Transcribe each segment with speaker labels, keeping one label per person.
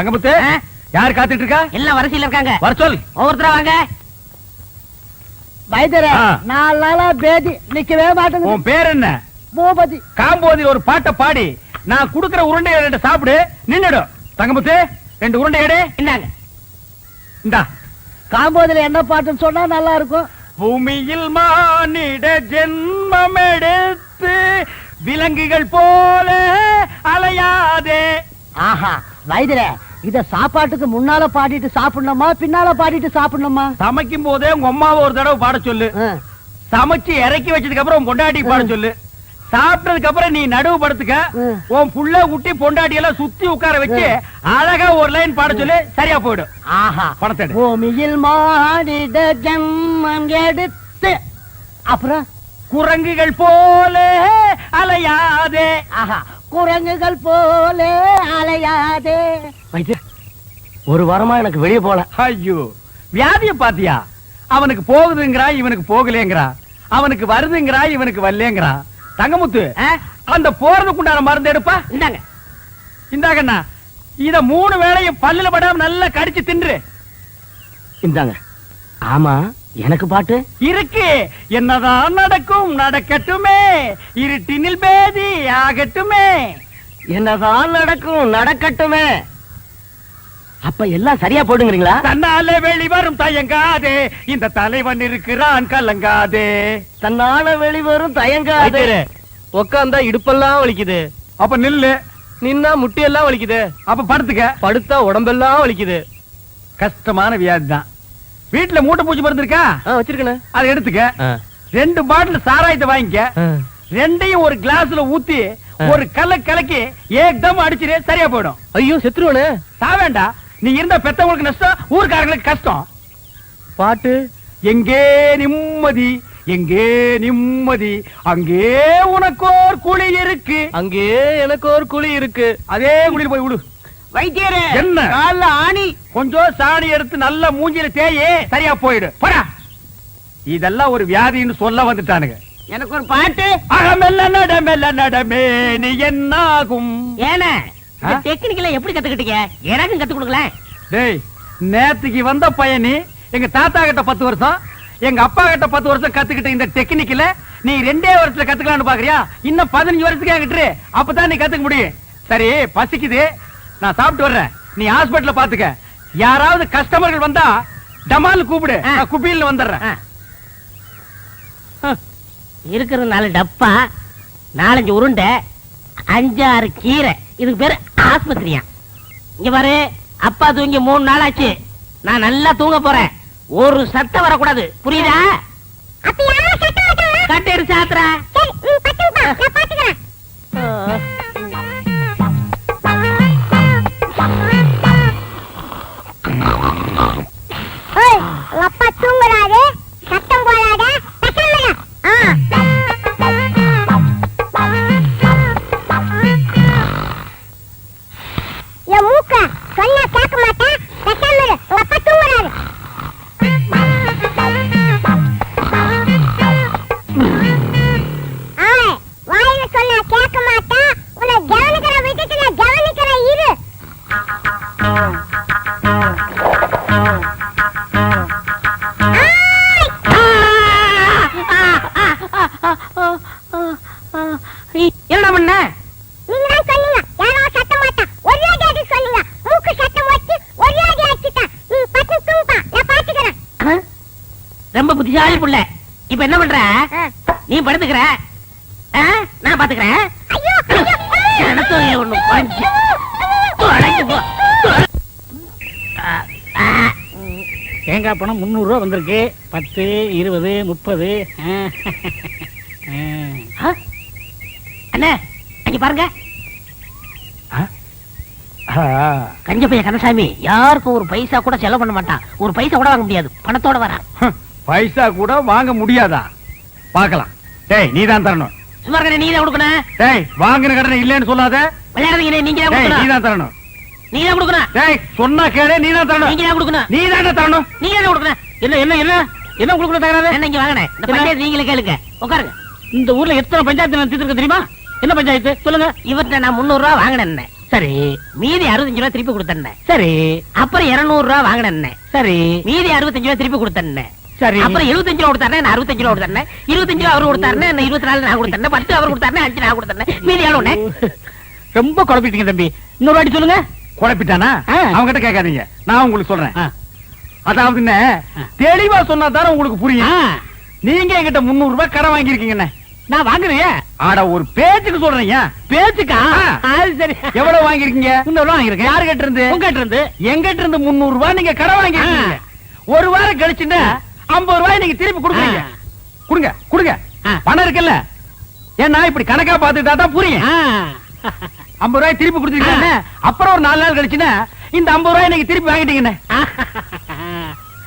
Speaker 1: தங்கமுத்து? யார் காத்துட்டு இருக்கா?
Speaker 2: எல்லாம் வரிசையில இருக்காங்க.
Speaker 1: வர சொல்
Speaker 2: ஒவ்வொருத்தரா வாங்க.
Speaker 3: வைத்தியர. நாலு நாளா பேதி. நிக்கவே மாட்டேங்குது.
Speaker 1: உன் பேர் என்ன?
Speaker 3: பூபதி.
Speaker 1: காம்போதில் ஒரு பாட்டை பாடி நான் குடுக்கிற உருண்டை ரெண்டு சாப்பிடு நின்னுடும் தங்கமுத்து ரெண்டு உருண்டை எடு.
Speaker 2: இந்தாங்க.
Speaker 1: இந்தா.
Speaker 3: காம்போதில என்ன பாட்டுன்னு சொன்னா நல்லா இருக்கும்.
Speaker 1: பூமியில் மானிட ஜென்மம் எடுத்து விலங்குகள் போல அலையாதே.
Speaker 3: ஆஹா வைத்தியர இத சாப்பாட்டுக்கு முன்னால பாடிட்டு சாப்பிடணுமா பின்னால பாடிட்டு சாப்பிடணுமா?
Speaker 1: சமைக்கும் போதே உங்க அம்மாவை ஒரு தடவை பாட சொல்லு. சமைச்சு இறக்கி வச்சதுக்கு அப்புறம் உன் பொண்டாட்டி பாட சொல்லு. சாப்பிட்டதுக்கு அப்புறம் நீ நடுவு படுத்துக்க. உன் புள்ள குட்டி பொண்டாட்டி எல்லாம் சுத்தி உட்கார வச்சு அழகா ஒரு லைன் பாட சொல்லு சரியா போயிடும்.
Speaker 3: ஆஹா.
Speaker 1: பணத்தை.
Speaker 3: பூமியில் மானிட ஜென்மம் எடுத்து. அப்புறம்?
Speaker 1: குரங்குகள் போல அலையாதே.
Speaker 3: ஆஹா. குரங்குகள் போல அலையாதே.
Speaker 2: வைத்தியர் ஒரு வாரமா எனக்கு வெளியே போல.
Speaker 1: ஐயோ வியாதிய பாத்தியா அவனுக்கு போகுதுங்கிறா இவனுக்கு போகலேங்கிறா அவனுக்கு வருதுங்கிறா இவனுக்கு வரலேங்கிறா தங்கமுத்து? அந்த போறதுக்குண்டான மருந்து எடுப்பா.
Speaker 2: இந்தாங்க.
Speaker 1: இந்தாங்கண்ணா இத மூணு வேளையும் பல்லுல படாம நல்லா கடிச்சு தின்று.
Speaker 2: இந்தாங்க. ஆமா எனக்கு பாட்டு.
Speaker 1: இருக்கு. என்னதான் நடக்கும் நடக்கட்டுமே. இருட்டினில் பேதி ஆகட்டுமே.
Speaker 2: என்னதான் நடக்கும் நடக்கட்டுமே. அப்ப எல்லாம் சரியா போடுங்கிறீங்களா?
Speaker 1: தன்னாலே வெளிவரும் தயங்காதே. இந்த தலைவன் இருக்கிறான் கலங்காதே.
Speaker 2: தன்னால வெளிவரும் தயங்காது. உக்காந்தா இடுப்பெல்லாம் வலிக்குது.
Speaker 1: அப்ப நில்லு.
Speaker 2: நின்னா முட்டியெல்லாம் வலிக்குது.
Speaker 1: அப்ப படுத்துக்க.
Speaker 2: படுத்தா உடம்பெல்லாம் வலிக்குது.
Speaker 1: கஷ்டமான வியாதி தான் வீட்டுல மூட்டை பூச்சி மருந்து இருக்கா?
Speaker 2: வச்சிருக்கேன்
Speaker 1: அதை எடுத்துக்க. ரெண்டு பாட்டில் சாராயத்தை வாங்கிக்க. ரெண்டையும் ஒரு கிளாஸ்ல ஊத்தி ஒரு கல்ல கலக்கி ஏக்தம் அடிச்சிரு சரியா போயிடும்.
Speaker 2: ஐயோ செத்துருவனே
Speaker 1: சாவேண்டா நீ இருந்த பெத்தவங்களுக்கு நஷ்டம் ஊர்க்காரங்களுக்கு கஷ்டம்.
Speaker 2: பாட்டு.
Speaker 1: எங்கே நிம்மதி எங்கே நிம்மதி அங்கே உனக்கோர் குழி இருக்கு.
Speaker 2: அங்கே எனக்கு ஒரு குழி இருக்கு.
Speaker 1: அதே குழியில் போய் விடு
Speaker 2: வைத்தியரே
Speaker 1: என்ன?
Speaker 2: கால்ல ஆணி.
Speaker 1: கொஞ்சம் சாணி எடுத்து நல்ல மூஞ்சில தேயே சரியா போயிடு. போடா. இதெல்லாம் ஒரு வியாதின்னு சொல்ல வந்துட்டானுங்க.
Speaker 2: எனக்கு ஒரு பாட்டு.
Speaker 1: அகமெல்ல நடமெல்ல நடமே நீ என்னாகும்?
Speaker 2: ஏன? டெக்னிக்கல எப்படி கத்துக்கிட்டீங்க? எனக்கும் கத்து கொடுக்கல
Speaker 1: டேய் நேத்துக்கு வந்த பையனி எங்க தாத்தா கிட்ட பத்து வருஷம் எங்க அப்பா கிட்ட பத்து வருஷம் கத்துக்கிட்ட இந்த டெக்னிக்கல நீ ரெண்டே வருஷத்துல கத்துக்கலாம்னு பாக்குறியா? இன்னும் பதினஞ்சு வருஷத்துக்கு என்கிட்ட. அப்பதான் நீ கத்துக்க முடியும். சரி பசிக்குது. நான் சாப்பிட்டு வர்றேன். நீ ஹாஸ்பிடல்ல பாத்துக்க. யாராவது கஸ்டமர்கள் வந்தா டமால் கூப்பிடு. நான் குப்பியில் வந்துடுறேன்.
Speaker 2: இருக்கிற நாலு டப்பா நாலஞ்சு உருண்டை அஞ்சாறு கீரை. இதுக்கு பேரு ஆஸ்பத்திரியா. இங்க பாரு அப்பா தூங்கி மூணு நாள் ஆச்சு நான் நல்லா தூங்க போறேன். ஒரு சத்தம் வரக்கூடாது. புரியுதா? கட்டெடு சாத்துறா ரொம்ப புத்திசாலி புள்ள. இப்ப என்ன பண்ற? நீ படுத்துக்கிற? நான் பாத்துக்கிறேன். ஒண்ணு போ.
Speaker 3: தேங்காய் பணம் முந்நூறு ரூபா வந்திருக்கு. பத்து இருபது முப்பது?
Speaker 2: அண்ணே அங்க பாருங்க. கஞ்ச பையன் கந்தசாமி யாருக்கும் ஒரு பைசா கூட செலவு பண்ண மாட்டான். ஒரு பைசா கூட வாங்க முடியாது. பணத்தோட வரான்.
Speaker 1: பைசா கூட வாங்க முடியாதா? பார்க்கலாம். டேய் நீ தான் தரணும்.
Speaker 2: சும்மா இருக்க நீ தான் கொடுக்கணும்.
Speaker 1: டேய் வாங்கின கடனை இல்லைன்னு சொல்லாத.
Speaker 2: விளையாடுறீங்க நீங்க தான்
Speaker 1: நீ
Speaker 2: கொடுக்கணும்.
Speaker 1: தான் தரணும்.
Speaker 2: நீ தான் கொடுக்கணும்.
Speaker 1: டேய் சொன்னா கேளு நீ தான் தரணும்.
Speaker 2: நீங்க தான் கொடுக்கணும்.
Speaker 1: நீ தான் தரணும்.
Speaker 2: நீங்க தான் கொடுக்கணும்.
Speaker 3: என்ன என்ன என்ன? என்ன உங்களுக்கு தகராறு?
Speaker 2: என்ன இங்க வாங்கினேன் இந்த பஞ்சாயத்து நீங்களே கேளுங்க. உட்காருங்க.
Speaker 3: இந்த ஊர்ல எத்தனை பஞ்சாயத்து நடத்திட்டு இருக்கு தெரியுமா? என்ன பஞ்சாயத்து? சொல்லுங்க.
Speaker 2: இவர்கிட்ட நான் முந்நூறு ரூபா வாங்கினேன் சரி. மீதி அறுபத்தஞ்சு ரூபா திருப்பி கொடுத்தேன்
Speaker 1: சரி.
Speaker 2: அப்புறம் இருநூறு ரூபா வாங்கினேன்
Speaker 1: சரி.
Speaker 2: மீதி அறுபத்தஞ்சு ரூபா திருப்பி கொடுத்தேன்
Speaker 1: சரி.
Speaker 2: அப்புறம் எழுபத்தஞ்சு ரூபா கொடுத்தாரு நான் அறுபத்தஞ்சு ரூபா கொடுத்தேன் இருபத்தஞ்சு ரூபா அவர் கொடுத்தாரு நான் இருபத்தி நாலு நான் கொடுத்தேன். பத்து அவர் கொடுத்தாரு அஞ்சு நான் கொடுத்தேன். மீதி
Speaker 1: ரொம்ப குழப்பிட்டீங்க தம்பி. இன்னொரு வாட்டி சொல்லுங்க. குழப்பிட்டானா? அவங்கிட்ட கேட்காதீங்க. நான் உங்களுக்கு சொல்றேன். அதாவது என்ன? தெளிவா சொன்னா தானே உங்களுக்கு புரியும். நீங்க என்கிட்ட முந்நூறு ரூபாய் கடன் வாங்கியிருக்கீங்கண்ணே
Speaker 2: நான் வாங்குறேன்.
Speaker 1: ஆட ஒரு பேச்சுக்கு சொல்றீங்க
Speaker 2: பேச்சுக்கா? சரி.
Speaker 1: எவ்வளவு வாங்கிருக்கீங்க
Speaker 2: முன்னூறு வாங்கிருக்கேன்
Speaker 1: யாரு கிட்ட இருந்து?
Speaker 2: உங்ககிட்ட இருந்து.
Speaker 1: எங்கிட்ட இருந்து முந்நூறு ரூபாய் நீங்க கடன் வாங்கிருக்கீங்க ஒரு வாரம் கழிச்சுன்னா ஐம்பது ரூபாய் நீங்க திருப்பி கொடுக்குறீங்க. கொடுங்க கொடுங்க. பணம் இருக்குல்ல. ஏன்னா இப்படி கணக்கா பாத்துட்டா தான் புரியும். ஐம்பது ரூபாய் திருப்பி கொடுத்துருக்கீங்க அப்புறம் ஒரு நாலு நாள் கழிச்சுன்னா இந்த ஐம்பது ரூபாய் நீங்க திருப்பி வாங்கிட்டீங்கண்ணே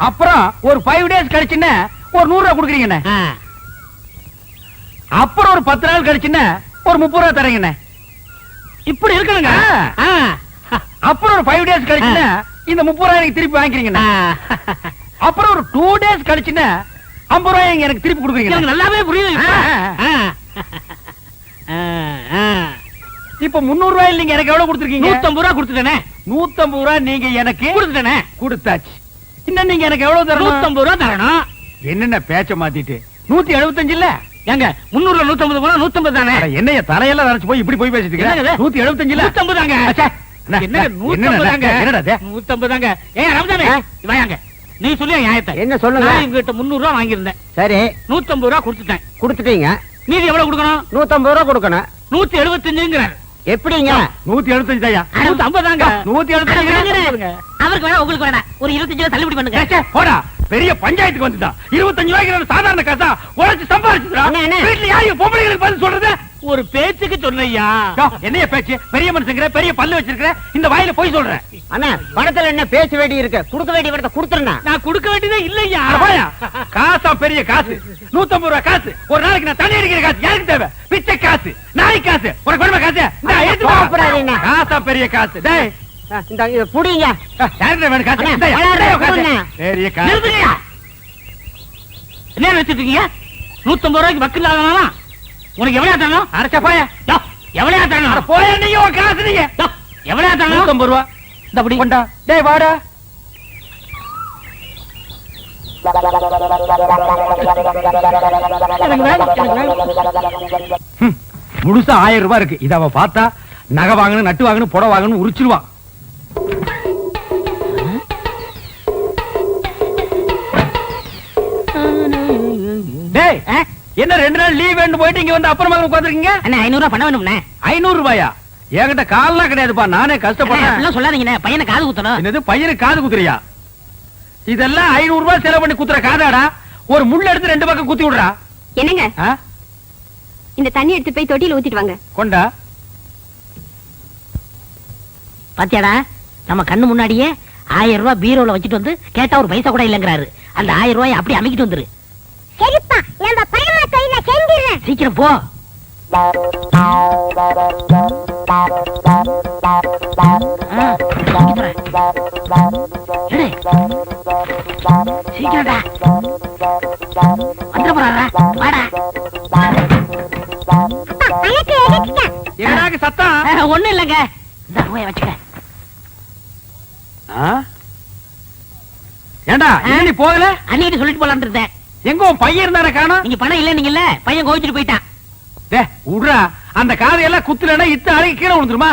Speaker 1: அப்புறம் ஒரு ஃபைவ் டேஸ் கழிச்சுன்னா ஒரு நூறு ரூபாய் கொடுக்குறீங்கண்ணே அப்புறம் ஒரு பத்து நாள் கழிச்சுன்னா ஒரு முப்பது ரூபாய் தரீங்கண்ணே இப்படி இருக்கணுங்க. அப்புறம் ஒரு ஃபைவ் டேஸ் கழிச்சுன்னா இந்த முப்பது ரூபாய் எனக்கு திருப்பி வாங்கிக்கிறீங்கண்ணே அப்புறம் ஒரு டூ டேஸ் கழிச்சுன்னா ஐம்பது ரூபாய் எனக்கு திருப்பி கொடுக்குறீங்க.
Speaker 2: நல்லாவே புரியுது இப்ப.
Speaker 1: முன்னூறு ரூபாய் நீங்க எனக்கு எவ்வளவு கொடுத்துருக்கீங்க?
Speaker 2: நூத்தம்பது ரூபா கொடுத்துட்டேனே.
Speaker 1: நூத்தம்பது ரூபாய் நீங்க எனக்கு
Speaker 2: கொடுத்துட்டேனே.
Speaker 1: கொடுத்தாச்சு. இன்னும் நீங்க எனக்கு எவ்வளவு தரணும்?
Speaker 2: நூத்தம்பது ரூபா தரணும்.
Speaker 1: என்னென்ன பேச்ச மாத்திட்டு? நூத்தி எழுபத்தஞ்சு இல்ல?
Speaker 2: ஏங்க முன்னூறுல நூத்தம்பது போனா நூத்தம்பது தானே?
Speaker 1: என்னைய தலையெல்லாம் நரைச்சு போய் இப்படி போய் பேசிட்டு நூத்தி எழுபத்தஞ்சு இல்ல?
Speaker 2: நூத்தம்பது தாங்க.
Speaker 1: என்ன,
Speaker 2: என்னங்க நூத்தம்பது தாங்க? நூத்தம்பது தாங்க. ஏன் ரம்ஜானே வாயாங்க நீ சொல்லி நியாயத்தை.
Speaker 3: என்ன சொல்லுங்க?
Speaker 2: நான் இவங்கிட்ட முன்னூறு ரூபா வாங்கியிருந்தேன்.
Speaker 3: சரி.
Speaker 2: நூத்தம்பது ரூபா கொடுத்துட்டேன்.
Speaker 3: கொடுத்துட்டீங்க.
Speaker 2: மீதி எவ்வளவு கொடுக்கணும்?
Speaker 3: நூத்தம்பது ரூபா கொடுக்கணும்.
Speaker 2: நூத்தி எழுபத்தஞ்சுங்கிறார்
Speaker 3: எப்படிங்க
Speaker 1: நூத்தி எழுபத்தஞ்சு தாயா
Speaker 2: நூத்தி ஐம்பது தாங்க
Speaker 1: நூத்தி எழுபத்தஞ்சு
Speaker 2: அவருக்கு வேணா உங்களுக்கு வேணா ஒரு இருபத்தஞ்சு ரூபா தள்ளுபடி பண்ணுங்க.
Speaker 1: போடா. பெரிய பஞ்சாயத்துக்கு வந்துட்டான் இருபத்தஞ்சு ரூபாய்க்கு சாதாரண காசா உழைச்சு
Speaker 3: அண்ணே.
Speaker 1: வீட்டுல யாரையும் பொம்பளைங்களுக்கு பதில் சொல்றது?
Speaker 2: ஒரு பேச்சுக்கு சொன்னையா
Speaker 1: என்னைய பேச்சு? பெரிய மனுஷங்கிற பெரிய பல்லு வச்சிருக்கிற இந்த வாயில போய் சொல்றேன்
Speaker 3: அண்ணா பணத்துல என்ன பேச வேண்டி இருக்கு? கொடுக்க வேண்டிய பணத்தை கொடுத்துருண்ணா.
Speaker 2: நான் கொடுக்க வேண்டியதே இல்லையா.
Speaker 1: காசா பெரிய காசு. நூத்தம்பது ரூபாய் காசு. ஒரு நாளைக்கு நான் தண்ணி அடிக்கிற காசு. எனக்கு தேவை? பிச்சை காசு. நாய் காசு. ஒரு குடும்ப காசு. காசா பெரிய காசு. டேய்
Speaker 3: இந்த இத புடிங்க.
Speaker 1: யார்கிட்ட வேணும் காசு.
Speaker 2: என்ன வச்சிட்டு இருக்கீங்க? நூத்தம்பது ரூபாய்க்கு வக்கீல் உனக்கு எவ்வளவு தரணும்?
Speaker 1: அடைச்சா போயா.
Speaker 2: எவ்வளவு தரணும்?
Speaker 1: போயா நீங்க காசு நீங்க.
Speaker 2: எவ்வளவு தரணும்?
Speaker 1: நூத்தம்பது ரூபா.
Speaker 2: இந்த அப்படி
Speaker 1: கொண்டா. டேய் வாடா. முழுசா ஆயிரம் ரூபாய் இருக்கு. இத அவ பார்த்தா நகை வாங்கணும் நட்டு வாங்கணும் புடவை வாங்கணும் உரிச்சிருவா டேய்
Speaker 2: ஆ?
Speaker 1: என்ன ரெண்டு நாள் லீவ் வேண்டு போயிட்டு இங்க வந்து அப்புறமா உட்காந்துருக்கீங்க
Speaker 2: அண்ணா ஐநூறு ரூபாய் பண்ண வேணும்ண்ணே.
Speaker 1: ஐநூறு ரூபாயா? என்கிட்ட கால்லாம் கிடையாதுப்பா நானே கஷ்டப்படுறேன்.
Speaker 2: சொல்லாதீங்கண்ணே. பையனை காது குத்தணும்.
Speaker 1: என்னது பையனுக்கு காது குத்துறியா? இதெல்லாம் ஐநூறு ரூபாய் செலவு பண்ணி குத்துற காதாடா? ஒரு முள் எடுத்து ரெண்டு பக்கம் குத்தி விடுறா?
Speaker 4: என்னங்க? இந்த தண்ணி எடுத்து போய் தொட்டியில ஊத்திட்டு வாங்க.
Speaker 1: கொண்டா?
Speaker 2: பாத்தியாடா? நம்ம கண்ணு முன்னாடியே ஆயிரம் ரூபாய் பீரோல வச்சுட்டு வந்து கேட்டா ஒரு பைசா கூட இல்லங்கிறாரு அந்த ஆயிரம் ரூபாய் அப்படி அமைக்கிட்டு வந்துரு
Speaker 4: சரிப்பா நம்ம பரம தொழில செஞ்சிடுறேன்
Speaker 2: சீக்கிரம் போ. சீக்கிரம்டா. வந்துட போறாரா? வாடா.
Speaker 1: சத்தம்
Speaker 2: ஒண்ணும் இல்லைங்க இந்த ரூபாய் வச்சுக்க?
Speaker 1: ஏண்டா இன்னும் நீ போகல?
Speaker 2: அன்னிட்டு சொல்லிட்டு போலான்னு இருந்தேன்.
Speaker 1: எங்க உன் பையன் இருந்தானே காணோம்?
Speaker 2: நீங்க பணம் இல்ல நீங்கல்ல பையன் கோவிச்சுட்டு போயிட்டான்.
Speaker 1: டே விடுறா அந்த காதையெல்லாம் குத்துலனா இத்த அழுக்கு கீழே விழுந்துருமா?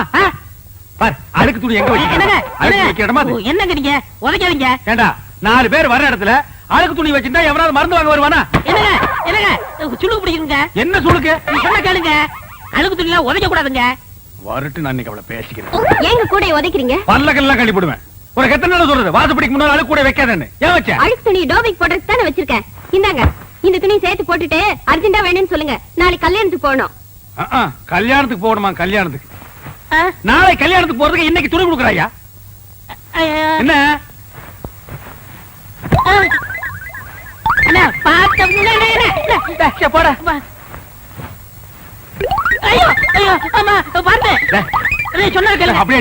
Speaker 1: பார் அழுக்கு துணி எங்க வைக்கிறோம் அழுக்கு
Speaker 2: என்னங்க நீங்க? உதைக்காதீங்க.
Speaker 1: ஏண்டா நாலு பேர் வர இடத்துல அழுக்கு துணி வச்சிருந்தா எவனாவது மருந்து வாங்க வருவானா?
Speaker 2: என்னங்க? என்னங்க? சுளுக்கு பிடிக்குங்க
Speaker 1: என்ன சுளுக்கு?
Speaker 2: நீ சொன்ன கேளுங்க. அழுகு துணிலாம் உதைக்க கூடாதுங்க
Speaker 1: வரட்டு நான் இன்னைக்கு அவளை பேசிக்கிறேன்.
Speaker 4: ஏங்க கூட உதைக்கிறீங்க?
Speaker 1: பல்லக்கெல்லாம் கழிப்பிடுவேன் ஒரு எத்தனை நாள் சொல்றது? வாசப்படிக்கு முன்னால அழுக்கு கூட வைக்காதன்னு. ஏன் வச்ச?
Speaker 4: அழுக்கு துணி டோபிக் போடுறதுக்கு தானே வச்சிருக்கேன். இந்தாங்க இந்த துணி சேர்த்து போட்டுட்டு அர்ஜென்ட்டா வேணும்னு சொல்லுங்க. நாளைக்கு கல்யாணத்துக்கு போகணும்.
Speaker 1: கல்யாணத்துக்கு போகணுமா கல்யாணத்துக்கு? நாளை கல்யாணத்துக்கு போறதுக்கு இன்னைக்கு துணி கொடுக்குறாயா?
Speaker 2: ஐயா.
Speaker 1: என்ன? போடா. அப்படியே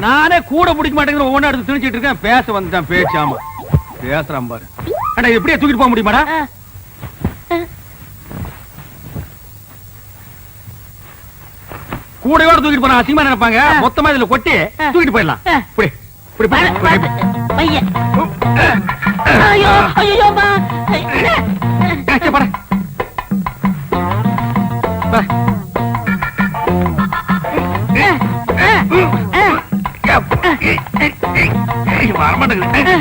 Speaker 1: நானே கூட பிடிக்க மாட்டேங்கிற ஒவ்வொன்றா எடுத்து திணிச்சிட்டு இருக்கேன் பேச வந்துட்டான் பேச்சு ஆமா பேசுறான் பாரு அண்ணா இது எப்படியே தூக்கிட்டு போக முடியுமாடா. கூடையோட தூக்கிட்டு போனா அசிங்கமா நினைப்பாங்க மொத்தமா இதுல கொட்டி தூக்கிட்டு போயிடலாம். இப்படி இப்படி
Speaker 2: ஐயோ ஐயோ.
Speaker 1: பா. வரமாட்டேங்குது.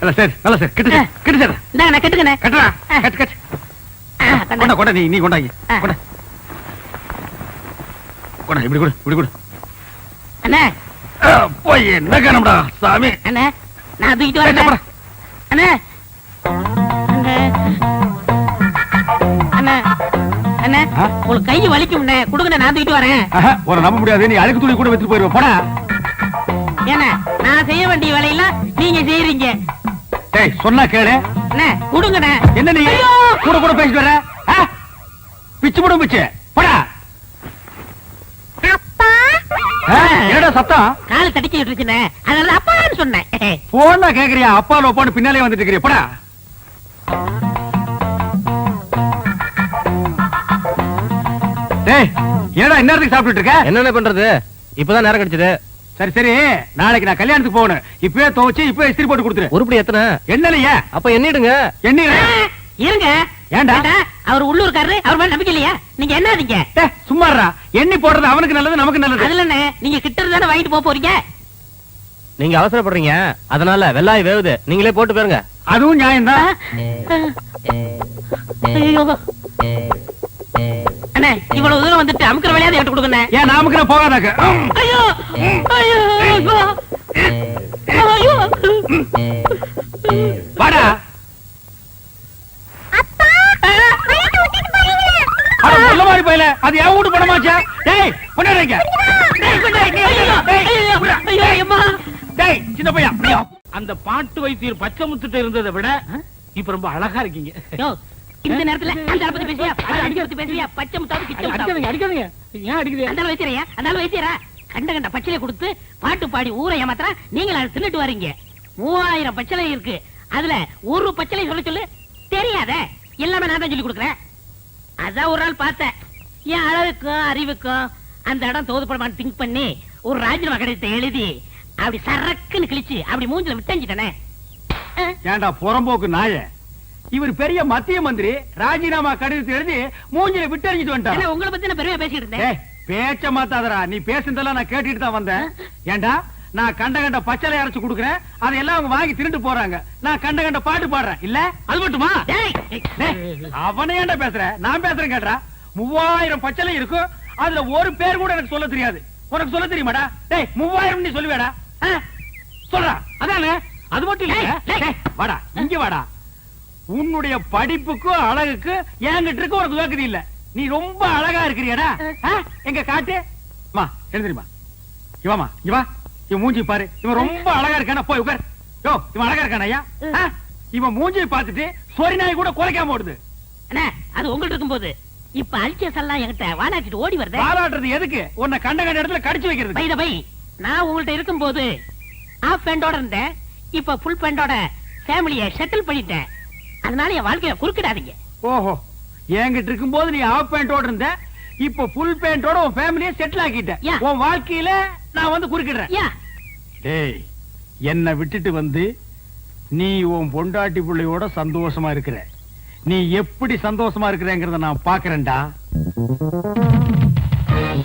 Speaker 1: நல்ல சரி நல்ல சரி. கிட்ட சரி, கிட்ட சரி.
Speaker 2: இந்தாங்க நான் கட்டுக்கண்ணே.
Speaker 1: கட்டுறா கட்டு கட்டு.
Speaker 2: ஆ,
Speaker 1: கொண்டா
Speaker 2: கொண்டா.
Speaker 1: கொண்டா நீ நீ கொண்டாங்க. கொண்டா. கொண்டா இப்படி கொடு இப்படி கொடு.
Speaker 2: அண்ணே.
Speaker 1: போய் என்ன காணம்டா சாமி.
Speaker 2: அண்ணே நான் தூக்கிட்டு வரேன். அண்ணே. உங்களுக்கு கை வலிக்கும்ண்ணே. கொடுங்கண்ணே நான் தூக்கிட்டு வரேன்.
Speaker 1: நம்ப முடியாது நீ அழுக்கு துணி கூட வச்சுட்டு போயிருவ. போடா.
Speaker 2: ஏண்ணே நான் செய்ய வேண்டிய வேலையெல்லாம் நீங்க செய்யறீங்க
Speaker 1: டேய் சொன்னா கேளு. என்ன நீ! கூட கூட பேசிட்டு வர? பிச்சு போடும் பிச்சு. போடா.
Speaker 4: அப்பா!
Speaker 1: ஆ, என்னடா சத்தம்?
Speaker 2: கால் தடிக்கிட்டு இருந்துச்சுண்ணே அதனால அப்பான்னு சொன்னேன்.
Speaker 1: போனா கேக்குறியா? அப்பா லோப்பான்னு பின்னாலே வந்துட்டு இருக்கிறியா. போடா. டேய் என்னடா இந்நேரத்துக்கு சாப்பிட்டுட்டு இருக்க?
Speaker 5: என்னென்ன பண்றது? இப்பதான் நேரம் கிடைச்சது
Speaker 1: சரி சரி. நாளைக்கு நான் கல்யாணத்துக்கு போகணும். இப்பவே துவைச்சு இப்பவே இஸ்திரி போட்டு கொடுத்துரு.
Speaker 5: உருப்படி எத்தனை?
Speaker 1: என்னலையே
Speaker 5: அப்ப எண்ணிடுங்க
Speaker 1: என்ன
Speaker 2: இருங்க? ஏண்டா, அவர் உள்ளூர்காரரு அவர் மேல நம்பிக்கை இல்லையா. நீங்க என்னதீங்க
Speaker 1: சும்மாறா எண்ணி போடுறது அவனுக்கு நல்லது நமக்கு நல்லது.
Speaker 2: அதுல என்ன? நீங்க கிட்ட இருந்தானே வாங்கிட்டு போக போறீங்க?
Speaker 5: நீங்க அவசரப்படுறீங்க. அதனால வெள்ளாய் வேவுது. நீங்களே போட்டு போயிருங்க
Speaker 1: அதுவும் நியாயம்தான்.
Speaker 2: ஐயோ. அண்ணே இவ்வளவு தூரம் வந்துட்டு அமுக்கிற வேலையாவது எடுத்து கொடுங்கண்ணே.
Speaker 1: ஏன் நாமக்கு நான் போகாதாக்க?
Speaker 2: ஐயோ ஐயோ ஐயோ.
Speaker 1: வாடா. போயில. அது என் வீட்டு பணமாச்சா? டேய் கொண்டாடுங்க. டேய் சின்ன?
Speaker 6: அந்த பாட்டு வைத்தியர் பச்சை முத்துட்டு இருந்ததை விட இப்ப ரொம்ப அழகா இருக்கீங்க.
Speaker 2: இந்த நேரத்துல அந்த ஆளை பத்தி பேசுறியா அந்த ஆளை பத்தி பேசுறியா பச்சை முத்தாவது கிச்சை முத்தாவது
Speaker 6: அடிக்காதீங்க அடிக்காதீங்க. ஏன் அடிக்குது?
Speaker 2: அந்த ஆளை வைத்தியரையா அந்த ஆளை வைத்தியரா கண்ட கண்ட பச்சளையை கொடுத்து பாட்டு பாடி ஊரை ஏமாத்துறா? நீங்க அதை தின்னுட்டு வரீங்க. மூவாயிரம் பச்சளை இருக்கு. அதுல ஒரு சொல்ல சொல்லு. தெரியாத. எல்லாமே நான் தான் சொல்லி கொடுக்குறேன். அதான் ஒரு நாள் பார்த்தேன். என் அழகுக்கும் அறிவுக்கும் அந்த இடம் தோதுப்படமான்னு திங்க் பண்ணி ஒரு ராஜினாமா கடிதத்தை எழுதி அப்படி சரக்குன்னு கிழிச்சு அப்படி மூஞ்சில விட்டஞ்சிட்டனே.
Speaker 1: ஏன்டா புறம்போக்கு நாய? இவர் பெரிய மத்திய மந்திரி ராஜினாமா கடிதத்தை எழுதி மூஞ்சில விட்டறிஞ்சிட்டு வந்துட்டான்
Speaker 2: உங்களை பத்தி நான் பெருமையா பேசிட்டு இருந்தேன்?
Speaker 1: பேச்ச மாத்தாதடா. நீ பேசுனதெல்லாம் நான் கேட்டுட்டு தான் வந்தேன். ஏன்டா நான் கண்ட கண்ட பச்சளை அரைச்சு கொடுக்குறேன். அதையெல்லாம் அவங்க வாங்கி திருட்டு போறாங்க. நான் கண்ட கண்ட பாட்டு பாடுறேன். இல்ல? அது மட்டுமா? அவனை ஏன்டா பேசுற? நான் பேசுறேன் கேட்டா மூவாயிரம் பச்சளை இருக்கும் அதுல ஒரு பேர் கூட எனக்கு சொல்ல தெரியாது. உனக்கு சொல்ல தெரியுமாடா? டேய் மூவாயிரம் நீ சொல்லுவேடா? சொல்றா.
Speaker 6: அதானே? அது மட்டும் இல்ல.
Speaker 1: வாடா. இங்க வாடா. உன்னுடைய படிப்புக்கும் அழகுக்கு என்கிட்ட இருக்க உனக்கு வேக்குது இல்ல. நீ ரொம்ப அழகா இருக்கிறியடா? எங்க காட்டு? மா எழுந்திரிமா இவாமா இவா இவன் மூஞ்சி பாரு. இவன் ரொம்ப அழகா இருக்கானா. போய் உட்கார். யோ இவன் அழகா இருக்கானா ஐயா? இவன் மூஞ்சியை பார்த்துட்டு சொரி நாய் கூட குலைக்காம ஓடுது.
Speaker 2: அண்ணா அது உங்கள்ட்ட இருக்கும்போது இப்ப அல்சஸ் எல்லாம் என்கிட்ட வாலாட்டிட்டு ஓடி வருதே.
Speaker 1: பாராட்டுறது எதுக்கு? உன்னை கண்ட கண்ட இடத்துல கடிச்சு வைக்கிறது
Speaker 2: பை பை நான் உங்கள்ட்ட இருக்கும்போது ஆஃப் பேண்டோட இருந்தேன். இப்ப ஃபுல் பேண்டோட ஃபேமிலியை செட்டில் பண்ணிட்டேன். அதனால என் வாழ்க்கைய குறுக்கிடாதீங்க.
Speaker 1: ஓஹோ என்கிட்ட இருக்கும்போது நீ ஆஃப் பேண்டோட இருந்த இப்ப ஃபுல் பேண்டோட உன் ஃபேமிலியை செட்டில் ஆக்கிட்ட. உன் வாழ்க்கையில நான் வந்து குறுக்கிடுறேன். டேய் என்னை விட்டுட்டு வந்து நீ உன் பொண்டாட்டி பிள்ளையோட சந்தோஷமா இருக்கிற. நீ எப்படி சந்தோஷமா இருக்கிறேங்கிறத நான் பாக்குறேன்டா. ஏய்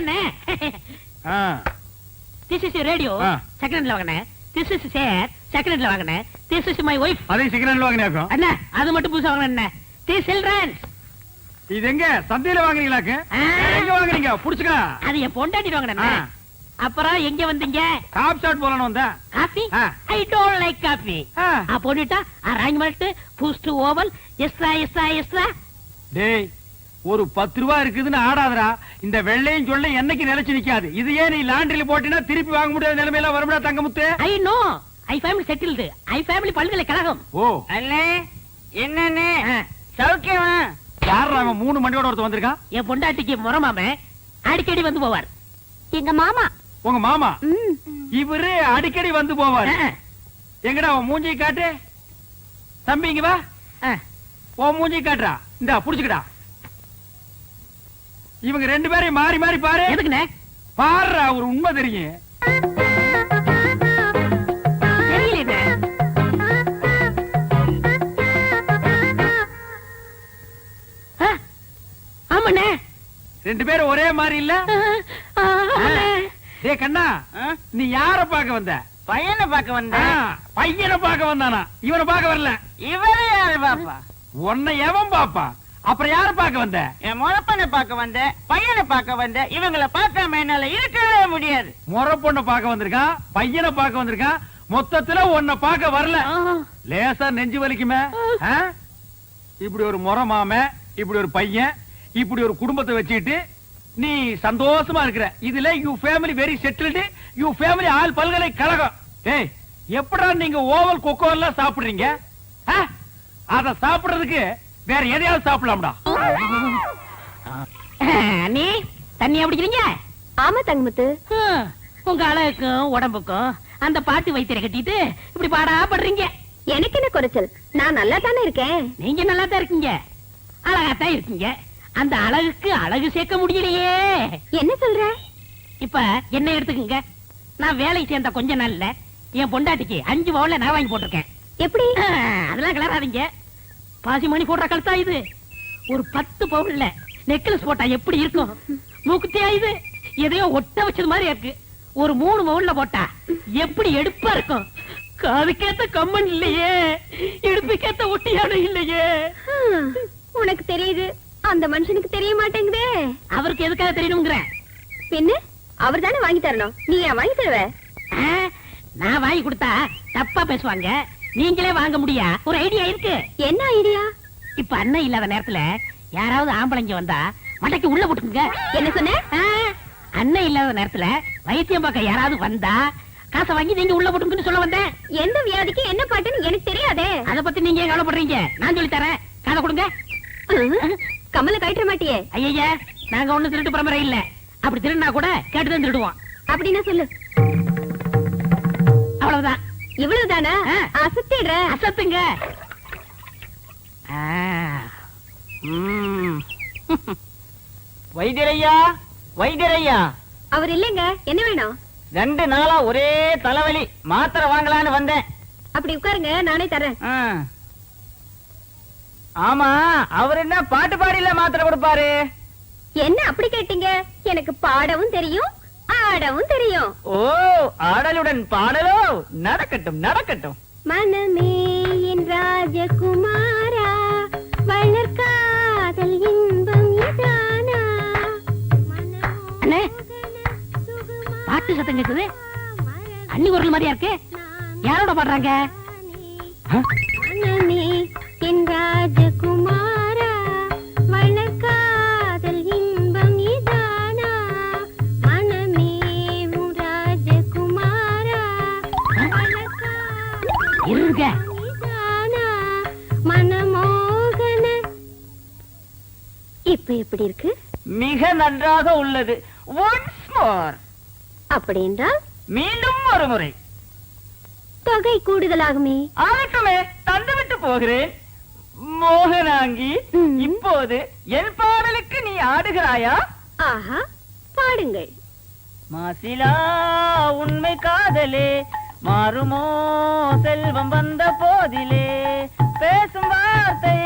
Speaker 1: என்ன?
Speaker 2: திஸ் இஸ் ரேடியோ செகண்ட்ல வாங்கினேன். திஸ் இஸ் சேர் செகண்ட்ல வாங்கினேன். திஸ் இஸ் மை ஒய்ஃப்
Speaker 1: அதை செகண்ட்ல வாங்கினேன்
Speaker 2: அண்ணா அது மட்டும் புதுசா வாங்கினேன் திஸ் சில்ட்ரன்ஸ்
Speaker 1: இது எங்க? சந்தையில வாங்குறீங்களாக்கு எங்க வாங்குறீங்க? புடிச்சுக்க.
Speaker 2: அது என் பொண்டாட்டி
Speaker 1: வாங்கினேன்
Speaker 2: அப்புறம் எங்க வந்தீங்க?
Speaker 1: காப் ஷாட் போலணும்
Speaker 2: வந்த
Speaker 1: coffee
Speaker 2: I don't like coffee அப்போனிட்டா arrangement Boost Oval extra extra extra.
Speaker 1: டேய் ஒரு பத்து ரூபா இருக்குதுன்னு ஆடாதடா. இந்த வெள்ளையும் சொல்ல என்னைக்கு நிலைச்சு நிக்காது. இது ஏன் நீ லாண்டரியில போட்டினா திருப்பி வாங்க முடியாத நிலைமையில வரும்டா Thangamuthu?
Speaker 2: I know. I family settled I family பல்கலைக்கழகம்
Speaker 1: ஓ.
Speaker 3: அண்ணே என்னண்ணே? சௌக்கியமா?
Speaker 1: யார் அவன் மூணு மணியோட ஒருத்தன் வந்திருக்கான்?
Speaker 2: என் பொண்டாட்டிக்கு முறமாம அடிக்கடி வந்து போவார்.
Speaker 4: எங்க மாமா?
Speaker 1: உங்க மாமா. இவரு அடிக்கடி வந்து போவாரு. எங்கடா அவன் மூஞ்சி காட்டு? தம்பி இங்க வா. உன் மூஞ்சி காட்டுறா. இந்தா புடிச்சுக்கடா. இவங்க ரெண்டு பேரையும் மாறி மாறி பாரு.
Speaker 2: எதுக்குண்ணே?
Speaker 1: பாருடா ஒரு உண்மை தெரியும். ரெண்டு பேரும் ஒரே மாதிரி இல்ல. டே கண்ணா நீ யார பாக்க வந்த?
Speaker 3: பையனை பார்க்க
Speaker 1: ஆ,
Speaker 3: வந்தேன்
Speaker 1: பையனை பாக்க வந்தானா? இவனை பாக்க வரல.
Speaker 3: இவரு யாரு பாப்பா?
Speaker 1: உன்னை எவன் பாப்பா? அப்புறம் யார பாக்க வந்த?
Speaker 3: என் முழப்பனை பார்க்க வந்தேன் பையனை பார்க்க வந்தேன் இவங்கள பார்க்காம என்னால இருக்கவே முடியாது.
Speaker 1: முறை பொண்ணை பாக்க வந்திருக்கான் பையனை பாக்க வந்திருக்கான் மொத்தத்துல உன்னை பாக்க வரல. லேசா நெஞ்சு வலிக்குமே ஆ? இப்படி ஒரு முறை மாம இப்படி ஒரு பையன் இப்படி ஒரு குடும்பத்தை வச்சுக்கிட்டு நீ சந்தோஷமா இருக்கிற. இதுல you family very settled you family all பல்கலைக்கழகம். ஏய் எப்படா நீங்க ஓவல் கொக்கோ எல்லாம் சாப்பிடுறீங்க? அத சாப்பிடுறதுக்கு வேற எதையாவது சாப்பிடலாம்டா.
Speaker 2: அண்ணி தண்ணியா பிடிக்கிறீங்க
Speaker 4: ஆமா தங்கமுத்து.
Speaker 2: உங்க அழகுக்கும் உடம்புக்கும் அந்த பாட்டு வைத்தியரை கட்டிட்டு இப்படி பாடா படுறீங்க
Speaker 4: எனக்கு என்ன குறைச்சல்? நான் நல்லா தானே இருக்கேன்.
Speaker 2: நீங்க நல்லா தான் இருக்கீங்க. அழகாத்தான் இருக்கீங்க. அந்த அழகுக்கு அழகு சேர்க்க முடியலையே.
Speaker 4: என்ன சொல்ற?
Speaker 2: இப்ப என்ன எடுத்துக்கங்க? நான் வேலைக்கு சேர்ந்த கொஞ்ச நாள்ல என் பொண்டாட்டிக்கு அஞ்சு பவுன்ல நான் வாங்கி போட்டிருக்கேன்.
Speaker 4: எப்படி?
Speaker 2: அதெல்லாம் கிளறாதீங்க. பாசி மணி போடுற கழுத்தா இது? ஒரு பத்து பவுன்ல நெக்லஸ் போட்டா எப்படி இருக்கும்? மூக்குத்தியா இது? எதையோ ஒட்ட வச்சது மாதிரி இருக்கு. ஒரு மூணு பவுன்ல போட்டா எப்படி எடுப்பா இருக்கும்? காதுக்கேத்த கம்மன் இல்லையே. இடுப்புக்கேத்த ஒட்டியான இல்லையே.
Speaker 4: உனக்கு தெரியுது. அந்த மனுஷனுக்கு தெரிய மாட்டேங்குதே.
Speaker 2: அவருக்கு எதுக்காக தெரியணுங்கிற?
Speaker 4: பின்ன அவர் தானே வாங்கி தரணும். நீ ஏன் வாங்கி தருவ?
Speaker 2: நான் வாங்கி கொடுத்தா தப்பா பேசுவாங்க. நீங்களே வாங்க முடியா? ஒரு ஐடியா இருக்கு.
Speaker 4: என்ன ஐடியா?
Speaker 2: இப்ப அண்ணன் இல்லாத நேரத்துல யாராவது ஆம்பளைங்க வந்தா மண்டைக்கு உள்ள போட்டுங்க
Speaker 4: என்ன சொன்ன?
Speaker 2: அண்ணன் இல்லாத நேரத்துல வைத்தியம் பார்க்க யாராவது வந்தா காசை வாங்கி நீங்க உள்ள போட்டுங்கன்னு சொல்ல வந்தேன்.
Speaker 4: எந்த வியாதிக்கு என்ன பாட்டுன்னு எனக்கு தெரியாதே.
Speaker 2: அத பத்தி நீங்க கவலைப்படுறீங்க? நான் சொல்லி தரேன். காதை கொடுங்க.
Speaker 4: கமல கழட்ட மாட்டியே.
Speaker 2: ஐயா நாங்க ஒண்ணு திருட்டு பரம்பரை இல்ல. அப்படி திருடினா கூட கேட்டுதான் திருடுவோம்.
Speaker 4: அப்படின்னா சொல்லு.
Speaker 2: அவ்வளவுதான்.
Speaker 4: இவ்வளவுதானா. அசத்திடுற.
Speaker 2: அசத்துங்க.
Speaker 3: வைத்தியரையா? வைத்தியரையா?
Speaker 4: அவர் இல்லைங்க. என்ன வேணும்?
Speaker 3: ரெண்டு நாளா ஒரே தலைவலி. மாத்திரை வாங்கலான்னு வந்தேன்.
Speaker 4: அப்படி உட்காருங்க. நானே தரேன்.
Speaker 3: ஆமா அவர் என்ன பாட்டு பாடியில மாத்திரை கொடுப்பாரு?
Speaker 4: என்ன அப்படி கேட்டீங்க? எனக்கு பாடவும் தெரியும் ஆடவும் தெரியும்.
Speaker 3: ஓ ஆடலுடன் பாடலோ? நடக்கட்டும் நடக்கட்டும்.
Speaker 4: மனமே என் ராஜகுமாரா வளர்காதல் இன்பம் இதானா?
Speaker 2: பாட்டு சத்தம் கேக்குது. அண்ணி குரல் மாதிரியா இருக்கு? யாரோட பாடுறாங்க?
Speaker 4: மனமே என் ராஜகுமாரா எப்படி இருக்கு?
Speaker 3: மிக நன்றாக உள்ளது. ஒன்ஸ் மோர்
Speaker 4: அப்படி என்றால்?
Speaker 3: மீண்டும் ஒரு முறை.
Speaker 4: தொகை கூடுதலாகுமே.
Speaker 3: ஆகட்டுமே தந்துவிட்டு போகிறேன். மோகனாங்கி. இப்போது என் பாடலுக்கு நீ ஆடுகிறாயா?
Speaker 4: ஆஹா பாடுங்கள்.
Speaker 3: மாசிலா உண்மை காதலே. மாறுமோ செல்வம் வந்த போதிலே. பேசும் வார்த்தை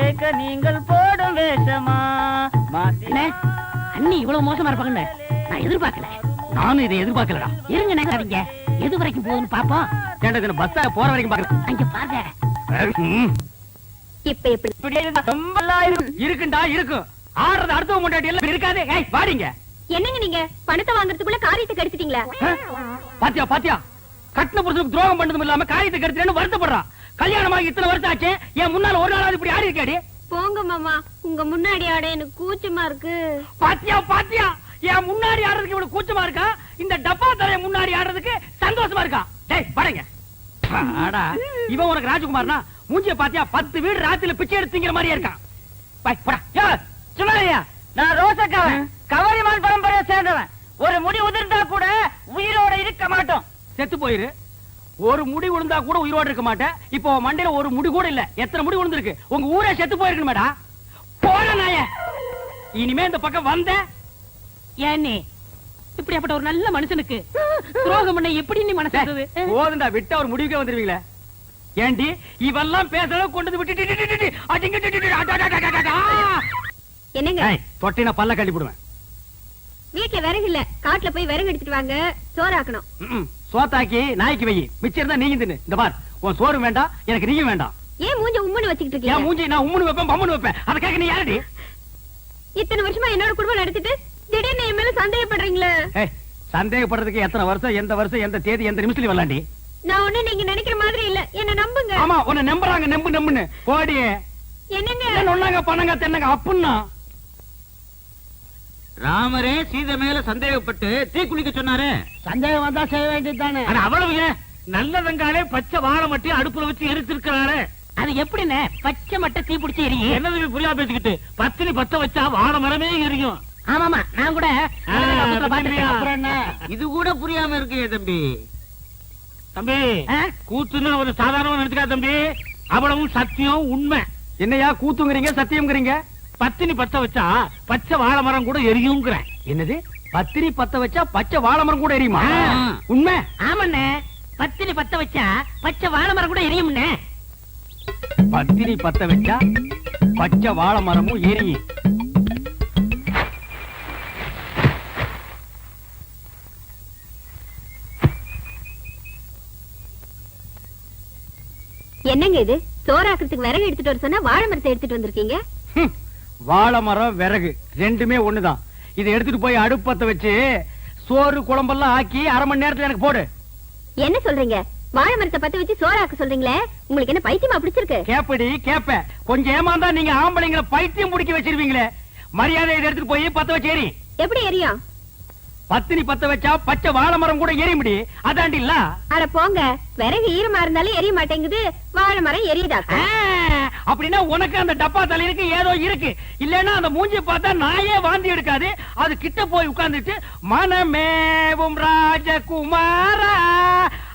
Speaker 3: ஏக்க நீங்கள் போடும் வேஷமா?
Speaker 2: அண்ணே இவ்வளவு மோசமா இருப்பாங்கன்னு நான் எதிர்பார்க்கல.
Speaker 1: நானும் இதை எதிர்பார்க்கலடா.
Speaker 2: இருங்க நினைக்காதீங்க எது வரைக்கும் போகுதுன்னு பாப்போம்
Speaker 1: இதுல பஸ்ஸா போற வரைக்கும் பாக்குறேன்
Speaker 2: அங்க பாருங்க.
Speaker 4: இப்ப எப்படி?
Speaker 3: இப்படி இருந்தா ரொம்ப
Speaker 1: இருக்குண்டா இருக்கும். ஆடுறது அடுத்தவங்க முன்னாடி எல்லாம் இருக்காது. ஏய் வாடிங்க.
Speaker 4: என்னங்க நீங்க? பணத்தை வாங்குறதுக்குள்ள காரியத்தை கெடுத்துட்டீங்களா?
Speaker 1: பாத்தியா பாத்தியா? கட்டின புருஷனுக்கு துரோகம் பண்ணதும் இல்லாம காரியத்தை கெடுத்துறேன்னு வருத்தப்படுறான். கல்யாணமாகி இத்தனை வருஷம் ஆச்சு என் முன்னால ஒரு நாளாவது இப்படி ஆடி இருக்காடி
Speaker 4: போங்க மாமா. உங்க முன்னாடி ஆட எனக்கு கூச்சமா இருக்கு.
Speaker 1: பாத்தியா பாத்தியா? என் முன்னாடி ஆடுறதுக்கு இவ்வளவு கூச்சமா இருக்கா? இந்த டப்பா தலைய முன்னாடி ஆடுறதுக்கு சந்தோஷமா இருக்கா? டேய் வரங்க ஆடா இவன் உனக்கு ராஜகுமார்னா மூஞ்சிய பாத்தியா பத்து வீடு ராத்திரில பிச்சை எடுத்துங்கிற மாதிரியே இருக்கான். பை, போடா. யோ, சுமலையா நான் ரோசக்காவன் கவரிமான் பரம்பரையை சேர்ந்தவன். ஒரு முடி உதிர்ந்தா கூட உயிரோட இருக்க மாட்டோம். செத்து போயிரு. ஒரு முடி விழுந்தா கூட உயிரோட இருக்க மாட்டேன் இப்போ மண்டையில ஒரு முடி கூட இல்ல. எத்தனை முடி விழுந்திருக்கு உங்க ஊரே செத்து போயிருக்கு மேடா போன நாய. இனிமே இந்த பக்கம் வந்த.
Speaker 2: ஏன்னே இப்படியாப்பட்ட ஒரு நல்ல மனுஷனுக்கு துரோகம் பண்ண எப்படி நீ மனசு?
Speaker 1: போதுண்டா விட்டா ஒரு முடிவுக்கே வந்துருவீங்களே. ஏண்டி இவெல்லாம் பேசுறத கொண்டு விட்டு.
Speaker 4: என்னங்க?
Speaker 1: தொட்டினா பல்ல கட்டி போடுவேன்
Speaker 4: வீட்டுல விறகு இல்ல. காட்டுல போய் விறகு எடுத்துட்டு வாங்க. சோறாக்கணும்.
Speaker 1: சோத்தாக்கி நாய்க்கு வை. மிச்சம் இருந்தா நீங்க தின்னு. இந்த பார் உன் சோறு வேண்டாம் எனக்கு நீயும் வேண்டாம்.
Speaker 4: ஏன் மூஞ்ச உம்முன்னு வச்சுக்கிட்டு இருக்கீங்க?
Speaker 1: மூஞ்சி நான் உம்முன்னு வைப்பேன் பம்முன்னு வைப்பேன். அதை கேட்க நீ யாரடி?
Speaker 4: இத்தனை வருஷமா என்னோட குடும்பம் நடத்திட்டு திடீர்னு என் மேல சந்தேகப்படுறீங்களே?
Speaker 1: சந்தேகப்படுறதுக்கு எத்தனை வருஷம் எந்த வருஷம் எந்த தேதி எந்த நிமிஷத்துல வரலாண்டி?
Speaker 4: நான் ஒண்ணு நீங்க நினைக்கிற மாதிரி இல்ல. என்ன நம்புங்க.
Speaker 1: ஆமா உன்னை நம்புறாங்க நம்பு நம்புன்னு. போடி
Speaker 4: என்னங்க?
Speaker 1: என்ன நொன்னாங்க பண்ணங்க தென்னங்க அப்புன்னா.
Speaker 6: ராமரே சீதை மேல சந்தேகப்பட்டு தீ குளிக்க சொன்னாரு.
Speaker 3: சந்தேகம் வந்தா செய்ய வேண்டியதுதானே
Speaker 6: ஆனா அவ்வளவு நல்ல வெங்காலே பச்சை வாழை மட்டும் அடுப்புல வச்சு எரிச்சிருக்கிறாரு.
Speaker 2: அது எப்படிண்ணே? பச்சை மட்டை தீ பிடிச்சி எரியும்
Speaker 6: என்னது புரியா பேசிக்கிட்டு? பத்தினி பத்த வச்சா வாழை மரமே எரியும்.
Speaker 2: ஆமாமா நான் கூட
Speaker 6: இது கூட புரியாம இருக்கு தம்பி. தம்பி? கூத்துன்னு ஒரு சாதாரண நினைச்சுக்கா தம்பி. அவ்வளவும் சத்தியம் உண்மை.
Speaker 1: என்னையா கூத்துங்கிறீங்க சத்தியம்ங்கிறீங்க?
Speaker 6: பத்தினி பத்த வச்சா பச்சை வாழை மரம் கூட எரியுங்கிறேன்.
Speaker 1: என்னது? பத்திரி பத்த வச்சா பச்சை வாழை மரம் கூட எரியுமா. உண்மை?
Speaker 2: ஆமாண்ணே. பத்தினி பத்த வச்சா பச்சை வாழை மரம் கூட எரியும்ண்ணே.
Speaker 1: பத்திரி பத்த வச்சா பச்சை வாழை மரமும் எரியும்.
Speaker 4: என்னங்க இது? சோறாக்குறதுக்கு விறகு எடுத்துட்டு வர சொன்னா வாழை மரத்தை எடுத்துட்டு வந்திருக்கீங்க.
Speaker 1: வாழை மரம் விறகு. ரெண்டுமே ஒண்ணுதான். இதை எடுத்துட்டு போய் அடுப்பத்த வச்சு சோறு குழம்பெல்லாம் ஆக்கி அரை மணி நேரத்துல எனக்கு போடு.
Speaker 4: என்ன சொல்றீங்க? வாழை மரத்தை பத்த வச்சு சோறாக்க சொல்றீங்களே? உங்களுக்கு என்ன பைத்தியமா பிடிச்சிருக்கு?
Speaker 1: கேப்படி கேப்ப. கொஞ்சம் ஏமாந்தா நீங்க ஆம்பளைங்களை பைத்தியம் பிடிக்க வச்சிருவீங்களே. மரியாதை இதை எடுத்துட்டு போய் பத்த வச்சு எரி.
Speaker 4: எப்படி எரியும்?
Speaker 1: பத்தினி பத்த வச்சா பச்சை வாழை மரம் கூட எரிய முடி அதாண்டி இல்ல?
Speaker 4: அட போங்க. விறகு ஈரமா இருந்தாலும் எரிய மாட்டேங்குது. வாழை மரம் எரியுதாக்கா
Speaker 1: ஆ, அப்படின்னா உனக்கு அந்த டப்பா தலையிருக்கு ஏதோ இருக்கு. இல்லன்னா அந்த மூஞ்சி பார்த்தா நாயே வாந்தி எடுக்காது. அது கிட்ட போய் உட்கார்ந்துட்டு மனமேவும் ராஜகுமாரா.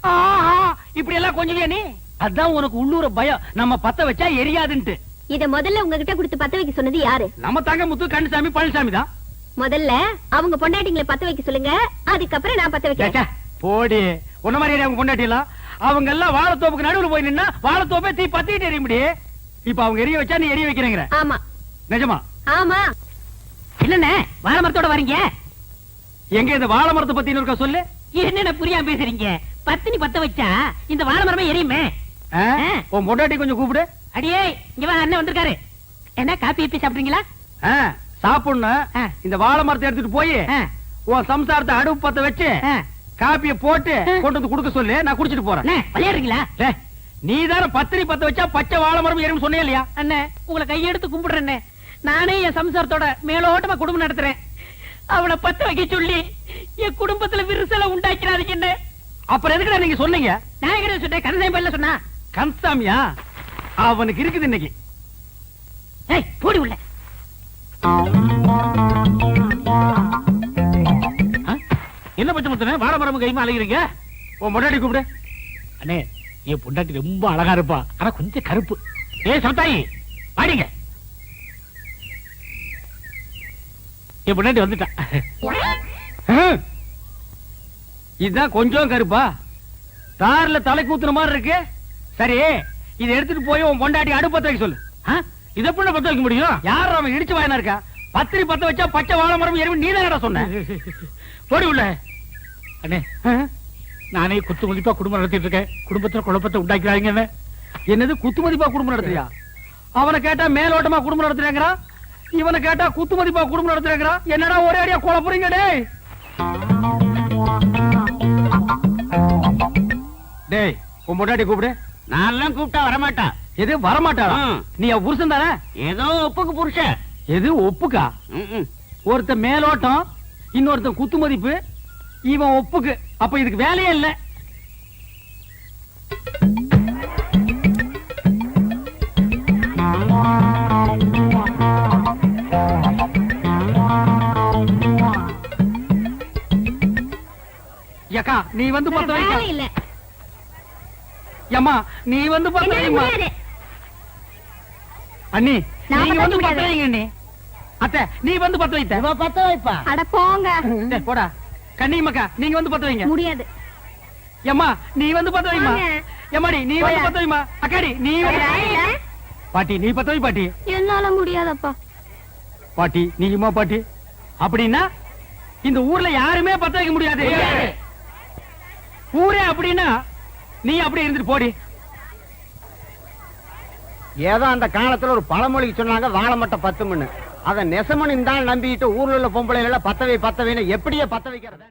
Speaker 1: ஆஹா, இப்படி எல்லாம் கொஞ்சம் நீ? அதான் உனக்கு உள்ளூர பயம். நம்ம பத்த வச்சா எரியாதுன்ட்டு.
Speaker 4: இத முதல்ல உங்ககிட்ட கொடுத்து பத்த வைக்க சொன்னது யாரு?
Speaker 1: நம்ம தங்க முத்து கண்டுசாமி பழனிசாமி தான்.
Speaker 4: முதல்ல அவங்க பொண்டாட்டிங்களை பத்த வைக்க சொல்லுங்க. அதுக்கப்புறம் நான் பத்த வைக்கிறேன்.
Speaker 1: போடி. உன்ன மாதிரி அவங்க பொண்டாட்டிலாம் அவங்க எல்லாம் வாழைத்தோப்புக்கு நடுவுல போய் நின்னா வாழைத்தோப்பே தீ பத்திட்டு எரிய முடி இப்ப அவங்க எரிய வச்சா நீ எரிய வைக்கிறேங்கிற.
Speaker 4: ஆமா.
Speaker 1: நிஜமா?
Speaker 4: ஆமா.
Speaker 2: இல்லண்ணே வாழை மரத்தோட வரீங்க?
Speaker 1: எங்க இந்த வாழை மரத்தை பத்தி இருக்க சொல்லு.
Speaker 2: என்னென்ன புரியாம பேசுறீங்க? பத்தினி பத்த வச்சா இந்த வாழை மரமே எரியுமே?
Speaker 1: உன் பொண்டாட்டி கொஞ்சம் கூப்பிடு.
Speaker 2: அடியே இங்க வா அண்ணன் வந்திருக்காரு. என்ன காப்பி எப்பி சாப்பிடுறீங்களா?
Speaker 1: சாப்பிடணும். இந்த வாழை மரத்தை எடுத்துட்டு போய் உன் சம்சாரத்தை அடுப்பு பத்த வச்சு. காப்பிய போட்டு. கொண்டு வந்து கொடுக்க சொல்லு. நான் குடிச்சிட்டு போறேன்.
Speaker 2: விளையாடுறீங்களா?
Speaker 1: நீ தானே பத்திரி பத்த வச்சா பச்சை வாழை மரம் எறும் சொன்னே இல்லையா?
Speaker 2: அண்ணே உங்களை கையெடுத்து கும்பிடுறேன்னே நானே என் சம்சாரத்தோட மேலோட்டமா குடும்பம் நடத்துறேன். அவளை பத்த வைக்க சொல்லி என் குடும்பத்துல விரிசலை உண்டாக்கிறாதீங்க
Speaker 1: அப்புறம் எதுக்குடா நீங்க சொன்னீங்க?
Speaker 2: நான் எங்க சொன்னேன் கனசாமி பல்ல சொன்னா.
Speaker 1: கன்சாமியா அவனுக்கு இருக்குது இன்னைக்கு.
Speaker 2: ஏய் போடி உள்ள?
Speaker 6: என்ன பச்சை முத்தனே? வாழை மரம் கைமா அலைகிறீங்க
Speaker 1: உன் பொண்டாட்டி கூப்பிடு.
Speaker 6: அண்ணே என் பொண்டாட்டி ரொம்ப அழகா இருப்பா. ஆனா கொஞ்சம் கருப்பு. ஏ சமத்தாயி பாடிங்க என் பொண்டாட்டி வந்துட்டா.
Speaker 1: இதுதான் கொஞ்சம் கருப்பா. தார்ல தலை கூத்துன மாதிரி இருக்கு. சரி இதை எடுத்துட்டு போய் உன் பொண்டாட்டி அடுப்பத்த வைக்க சொல்லு?
Speaker 6: இதை எப்படி பத்த வைக்க முடியும்?
Speaker 1: யார் அவன் இடிச்சு வாயனா இருக்கா? பத்திரி பத்த வச்சா பச்சை வாழை மரம் எறும்பு நீ தான் சொன்ன.
Speaker 6: போடி உள்ள. அண்ணே. நானே குத்து மதிப்பா குடும்பம் நடத்திட்டு இருக்கேன். குடும்பத்துல குழப்பத்தை உண்டாக்கிறாங்க
Speaker 1: என்னது குத்து மதிப்பா குடும்பம் நடத்துறியா? அவனை கேட்டா மேலோட்டமா குடும்பம் நடத்துறேங்கிறா இவனை கேட்டா குத்து மதிப்பா குடும்பம் நடத்துறேங்கிறா என்னடா ஒரே அடியா குழப்புறீங்க டேய்? டேய் உன் பொண்டாட்டி கூப்பிடு.
Speaker 7: நான் கூப்பிட்டா வரமாட்டா.
Speaker 1: எது வரமாட்டாளா?
Speaker 7: ம்.
Speaker 1: நீ புருஷன் தானே?
Speaker 7: ஏதோ ஒப்புக்கு புருஷன்
Speaker 1: எது ஒப்புக்கா?
Speaker 7: ம்ம்.
Speaker 1: ஒருத்தன் மேலோட்டம் இன்னொருத்தன் குத்து மதிப்பு இவன் ஒப்புக்கு. அப்ப இதுக்கு வேலையே இல்ல. ஏக்கா நீ வந்து பத்த வைக்க.
Speaker 4: இல்ல.
Speaker 1: ஏம்மா நீ வந்து பத்த வைமா அண்ணி நீங்க வந்து. பத்த வைங்க அண்ணி. அத்தை நீ வந்து பத்த வைத்த.
Speaker 8: பத்த வைப்பா.
Speaker 4: அட போங்க.
Speaker 1: டேய், போடா. கண்ணியம்மாக்கா நீங்க வந்து பத்த வைங்க.
Speaker 4: முடியாது.
Speaker 1: ஏம்மா நீ வந்து பத்த வைமா. ஏமாடி நீ வந்து வைமா அக்காடி நீ பாட்டி நீ பத்த வை பாட்டி.
Speaker 4: என்னால முடியாதப்பா.
Speaker 1: பாட்டி நீயுமா பாட்டி. அப்படின்னா இந்த ஊர்ல யாருமே பத்த வைக்க முடியாது. ஊரே அப்படின்னா நீ அப்படி இருந்துட்டு போடி.
Speaker 8: ஏதோ அந்த காலத்துல ஒரு பழமொழிக்கு சொன்னாங்க வாழை மட்டை பத்து மணி அதை நெசமன் இந்த ஆள் நம்பிட்டு ஊர்ல உள்ள பொம்பளை பத்தவை பத்தவைன்னு எப்படியே பத்த வைக்கிறது?